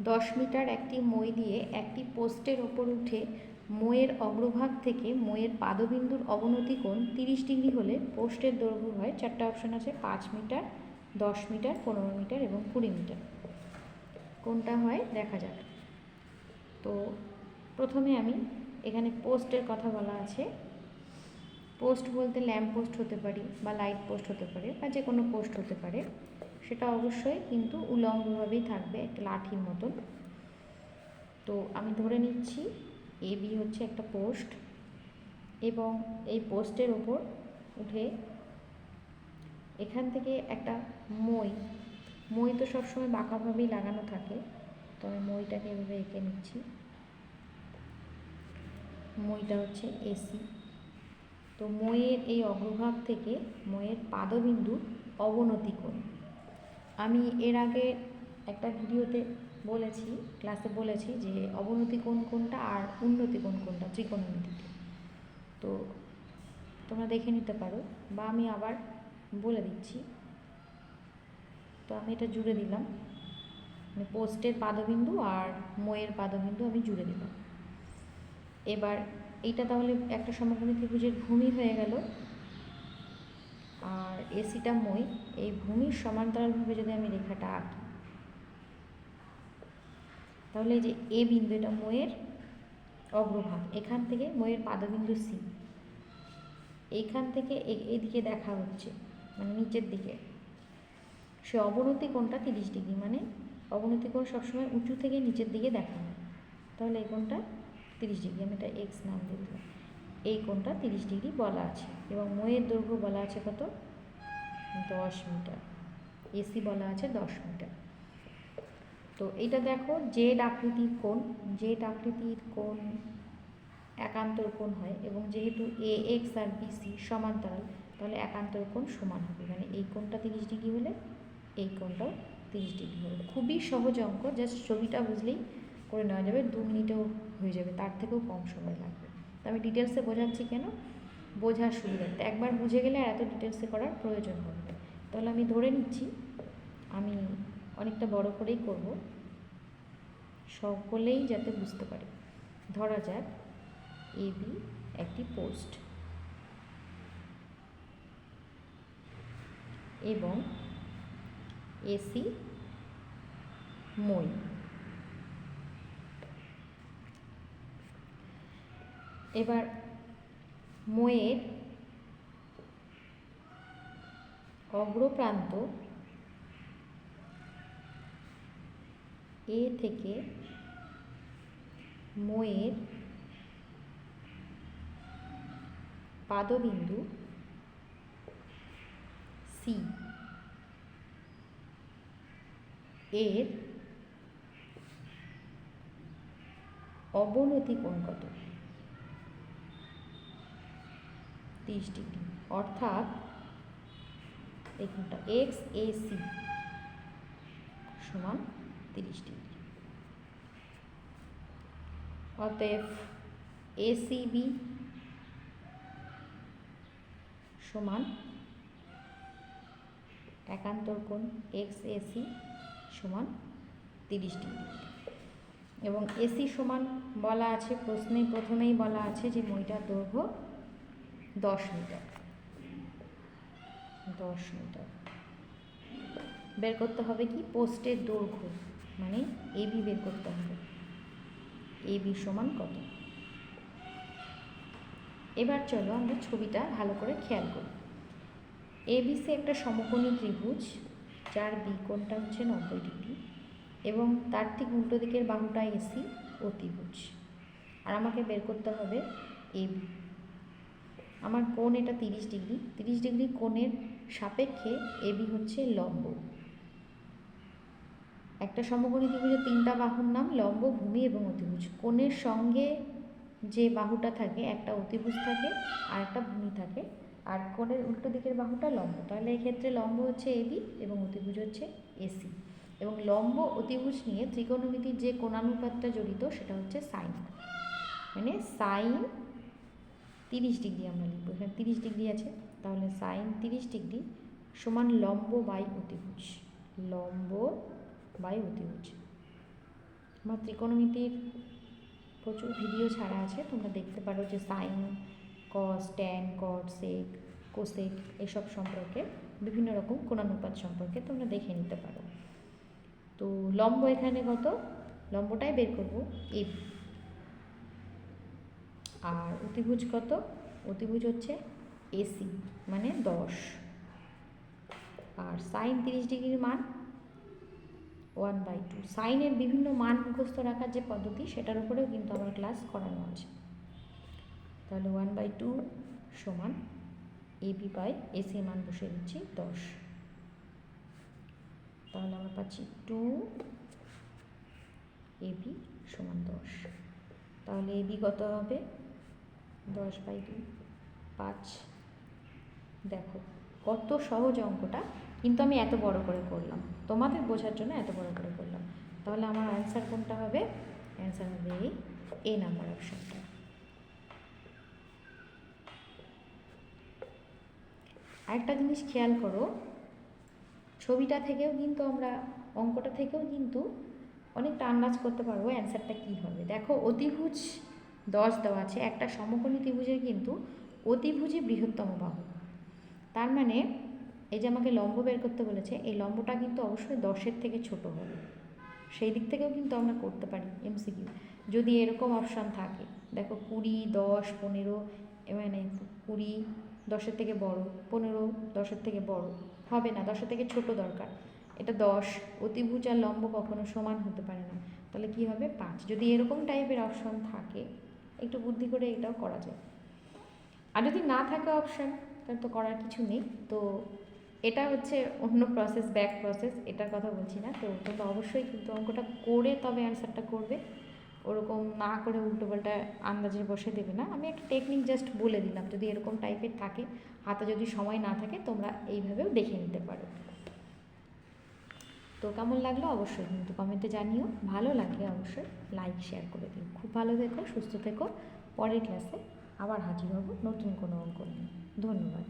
দশ মিটার একটি মই দিয়ে একটি পোস্টের ওপর উঠে মইয়ের অগ্রভাগ থেকে মইয়ের পাদবিন্দুর অবনতি কোণ তিরিশ ডিগ্রি হলে পোস্টের দৈর্ঘ্য হয় চারটে অপশন আছে পাঁচ মিটার, দশ মিটার, পনেরো মিটার এবং কুড়ি মিটার। কোনটা হয়, দেখা যাক। তো প্রথমে আমি এখানে পোস্টের কথা বলা আছে। পোস্ট বলতে ল্যাম্প পোস্ট হতে পারি বা লাইট পোস্ট হতে পারে বা যে কোনো পোস্ট হতে পারে। সেটা অবশ্যই কিন্তু উলম্বভাবেই থাকবে একটা লাঠির মতন। তো আমি ধরে নিচ্ছি, এ, বি হচ্ছে একটা পোস্ট এবং এই পোস্টের ওপর উঠে এখান থেকে একটা মই। মই তো সবসময় বাঁকাভাবেই লাগানো থাকে, তো আমি মইটাকে এভাবে এঁকে নিচ্ছি। মইটা হচ্ছে এসি তো মইয়ের এই অগ্রভাগ থেকে মইয়ের পাদবিন্দু অবনতি কোণ। আমি এর আগে একটা ভিডিওতে বলেছি ক্লাসে বলেছি যে অবনতি কোন কোনটা আর উন্নতি কোন কোনটা ত্রিকোণমিতিতে তো তোমরা দেখে নিতে পারো বা আমি আবার বলে দিচ্ছি। তো আমি এটা জুড়ে দিলাম। মানে পোস্টের পাদবিন্দু আর ময়ের পাদবিন্দু আমি জুড়ে দিলাম। এবার এইটা তাহলে একটা সমকোণী ত্রিভুজের ভূমি হয়ে গেল। এসিটা মই এই ভূমির সমান্তরালভাবে যদি আমি রেখাটা আঁকি। তাহলে যে এ বিন্দু এটা ময়ের অগ্রভাগ, এখান থেকে ময়ের পাদবিন্দু সি। এইখান থেকে এদিকে দেখা হচ্ছে মানে নিচের দিকে। সে অবনতি কোণটা তিরিশ ডিগ্রি মানে অবনতি কোণ সবসময় উঁচু থেকে নিচের দিকে দেখা হয়। তাহলে এই কোণটা তিরিশ ডিগ্রি, আমি এটা এক্স নাম দিয়ে দিলাম। এই কোণটা তিরিশ ডিগ্রি বলা আছে এবং ময়ের দৈর্ঘ্য বলা আছে কত? দশ মিটার। এসি বলা আছে দশ মিটার। তো এটা দেখো জেড আকৃতির কোণ জেড আকৃতির কোণ একান্তর কোণ হয় এবং যেহেতু এ এক্স আর বিসি সমান্তরাল, তাহলে একান্তর কোণ সমান হবে। মানে এই কোণটা তিরিশ ডিগ্রি হলে এই কোণটাও তিরিশ ডিগ্রি হবে। খুবই সহজ অঙ্ক, জাস্ট ছবিটা বুঝলেই করে নেওয়া যাবে, দু মিনিটেও হয়ে যাবে, তার থেকেও কম সময় লাগবে। তো আমি ডিটেলসে বোঝাচ্ছি কেন? বোঝার সুবিধার্থে একবার বুঝে গেলে আর এত ডিটেলসে করার প্রয়োজন হবে তাহলে আমি ধরে নিচ্ছি, আমি অনেকটা বড় করেই করব। সকলেই যাতে বুঝতে পারে। ধরা যাক এ বি একটি পোস্ট এবং এসি মই। এবার ময়ের অগ্রপ্রান্ত এ থেকে ময়ের পাদবিন্দু সি এর অবনতি কোণ কত? তিরিশ ডিগ্রি। অর্থাৎ এখানটা এক্স এ সি সমান তিরিশ ডিগ্রি। অতএব এসিবি সমান একান্তর কোণ এক্স এসি সমান তিরিশ ডিগ্রি। এবং এসি সমান বলা আছে প্রশ্নে প্রথমেই বলা আছে যে মইটার দৈর্ঘ্য দশ মিটার। দশ মিটার। বের করতে হবে কি? পোস্টের দৈর্ঘ্য মানে এবি বের করতে হবে। এবি সমান কত? এবার চলো আমরা ছবিটা ভালো করে খেয়াল করি। এবিসি একটা সমকোণী ত্রিভুজ, যার বি কোণটা হচ্ছে নব্বই ডিগ্রি, এবং তার ঠিক উল্টো দিকের বাহুটা এসি অতিভুজ আর আমাকে বের করতে হবে এবি আমার কোণ এটা তিরিশ ডিগ্রি। তিরিশ ডিগ্রি কোণের সাপেক্ষে এবি হচ্ছে লম্ব। একটা সমকোণী ত্রিভুজের তিনটা বাহুর নাম লম্ব, ভূমি এবং অতিভুজ। কোণের সঙ্গে যে বাহুটা থাকে, একটা অতিভুজ থাকে আর একটা ভূমি থাকে। আর কোণের উল্টো দিকের বাহুটা লম্ব। তাহলে এক্ষেত্রে লম্ব হচ্ছে এবি এবং অতিভুজ হচ্ছে এসি এবং লম্ব অতিভুজ নিয়ে ত্রিকোণমিতির যে কোণানুপাতটা জড়িত, সেটা হচ্ছে সাইন। মানে সাইন তিরিশ ডিগ্রি আমরা লিখব। এখানে তিরিশ ডিগ্রি আছে, তাহলে সাইন তিরিশ ডিগ্রি সমান লম্ব বাই অতিভুজ। লম্ব বাই অতিভুজ। আমার ত্রিকোণমিতির প্রচুর ভিডিও ছাড়া আছে, তোমরা দেখতে পারো যে sine cos tan cot sec cosec এসব সম্পর্কে বিভিন্ন রকম কোণানুপাত সম্পর্কে তোমরা দেখে নিতে পারো। তো লম্ব এখানে কত? লম্বটাই বের করব এ আর অতিভুজ কত? অতিভুজ হচ্ছে এসি মানে দশ। আর সাইন তিরিশ ডিগ্রির মান ওয়ান বাই টু সাইনের বিভিন্ন মান মুখস্থ রাখার যে পদ্ধতি, সেটার উপরেও কিন্তু আমার ক্লাস করানো আছে। তাহলে ওয়ান বাই টু সমান এবি বাই এসি মান বসে দিচ্ছি, দশ। তাহলে আমরা পাচ্ছি টু এবি সমান দশ। তাহলে এবি কত হবে? দশ বাই দুই পাঁচ। দেখো, কত সহজ অঙ্কটা, কিন্তু আমি এত বড় করে করলাম। তোমাদের বোঝার জন্য এত বড় করে করলাম। তাহলে আমার অ্যান্সার কোনটা হবে? অ্যান্সার হবে এই এ নাম্বার অপশনটা আরেকটা জিনিস খেয়াল করো, ছবিটা থেকেও কিন্তু আমরা, অঙ্কটা থেকেও কিন্তু অনেকটা আন্দাজ করতে পারব অ্যান্সারটা কী হবে। দেখো, অতিভুজ দশ দেওয়া আছে। একটা সমকোণী ত্রিভুজের কিন্তু অতিভুজই বৃহত্তম বাহু। তার মানে এই যে আমাকে লম্ব বের করতে বলেছে, এই লম্বটা কিন্তু অবশ্যই দশের থেকে ছোট হবে। সেই দিক থেকেও কিন্তু আমরা করতে পারি এমসিকিউ যদি এরকম অপশান থাকে, দেখো কুড়ি, দশ, পনেরো মানে কুড়ি দশের থেকে বড়, পনেরো দশের থেকে বড়। হবে না, দশের থেকে ছোট দরকার। এটা দশ, অতিভুজ আর লম্ব কখনো সমান হতে পারে না। তাহলে কি হবে? পাঁচ। যদি এরকম টাইপের অপশন থাকে একটু বুদ্ধি করে এটাও করা যায়। আর যদি না থাকে অপশান তাহলে তো করার কিছু নেই। তো এটা হচ্ছে অন্য প্রসেস ব্যাক প্রসেস এটার কথা বলছি না। তো তোমরা অবশ্যই কিন্তু অঙ্কটা করে তবে অ্যান্সারটা করবে। ওরকম না করে উল্টোপাল্টা আন্দাজে বসে দেবে না। আমি একটা টেকনিক জাস্ট বলে দিলাম। যদি এরকম টাইপের থাকে, হাতে যদি সময় না থাকে, তোমরা এইভাবেও দেখে নিতে পারো। তো কেমন লাগল? অবশ্যই কিন্তু কমেন্টে জানিও। ভালো লাগলে অবশ্যই লাইক শেয়ার করে দিন খুব ভালো থেকো, সুস্থ থেকো। পরের ক্লাসে আবার হাজির হব নতুন কোনো অঙ্ক নিয়ে। ধন্যবাদ।